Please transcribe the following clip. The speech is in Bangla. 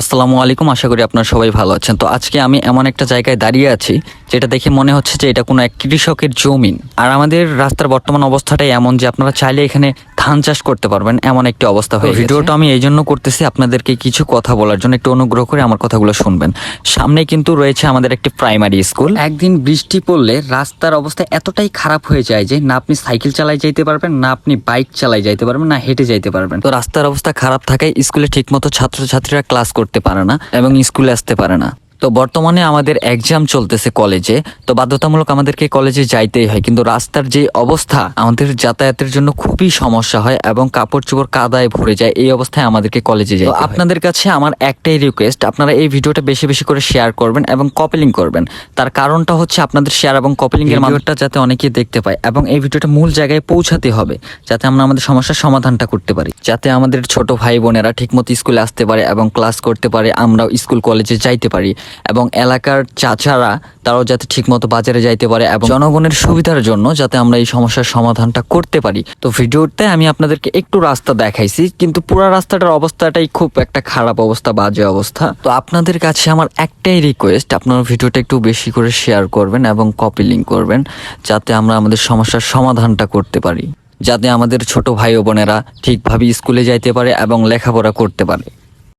আসসালামু আলাইকুম, আশা করি আপনারা সবাই ভালো আছেন। তো আজকে আমি এমন একটা জায়গায় দাঁড়িয়ে আছি, যেটা দেখে মনে হচ্ছে যে এটা কোনো এক কৃষকের জমিন আর আমাদের রাস্তার বর্তমান অবস্থাটাই এমন যে আপনারা চাইলে এখানে ধান চাষ করতে পারবেন এমন একটি অবস্থা হয়ে ভিডিওটা আমি এই জন্য করতেছি আপনাদেরকে কিছু কথা বলার জন্য একটু অনুগ্রহ করে আমার কথাগুলো শুনবেন। সামনে কিন্তু রয়েছে আমাদের একটি প্রাইমারি স্কুল। একদিন বৃষ্টি পড়লে রাস্তার অবস্থা এতটাই খারাপ হয়ে যায় যে না আপনি সাইকেল চালাই যাইতে পারবেন না আপনি বাইক চালাই যাইতে পারবেন না হেঁটে যাইতে পারবেন। তো রাস্তার অবস্থা খারাপ থাকায় স্কুলে ঠিকমতো ছাত্রছাত্রীরা ক্লাস করতে পারে না এবং স্কুলে আসতে পারে না। তো বর্তমানে আমাদের এক্সাম চলতেছে কলেজে তো বাধ্যতামূলক আমাদেরকে কলেজে যাইতেই হয়। কিন্তু রাস্তার যে অবস্থা আমাদের যাতায়াতের জন্য খুবই সমস্যা হয় এবং কাপড় চোপড় কাদায় ভরে যায় এই অবস্থায় আমাদেরকে কলেজে যাই আপনাদের কাছে আমার একটাই রিকোয়েস্ট আপনারা এই ভিডিওটা বেশি বেশি করে শেয়ার করবেন এবং কপিলিং করবেন। তার কারণটা হচ্ছে আপনাদের শেয়ার এবং কপিলিং এর ভিডিওটা যাতে অনেকেই দেখতে পায় এবং এই ভিডিওটা মূল জায়গায় পৌঁছাতে হবে যাতে আমরা আমাদের সমস্যার সমাধানটা করতে পারি। যাতে আমাদের ছোট ভাই বোনেরা ঠিকমতো স্কুলে আসতে পারে এবং ক্লাস করতে পারে আমরাও স্কুল কলেজে যাইতে পারি। এবং এলাকার চাচারা তারাও যাতে ঠিকমতো বাজারে যাইতে পারে এবং জনগণের সুবিধার জন্য যাতে আমরা এই সমস্যার সমাধানটা করতে পারি। তো ভিডিওতে আমি আপনাদেরকে একটু রাস্তা দেখাইছি, কিন্তু পুরো রাস্তাটার অবস্থাটাই খুব একটা খারাপ অবস্থা, বাজে অবস্থা। তো আপনাদের কাছে আমার একটাই রিকোয়েস্ট আপনারা ভিডিওটা একটু বেশি করে শেয়ার করবেন এবং কপি লিঙ্ক করবেন, যাতে আমরা আমাদের সমস্যার সমাধানটা করতে পারি। যাতে আমাদের ছোট ভাই বোনেরা ঠিকভাবে স্কুলে যাইতে পারে এবং লেখাপড়া করতে পারে।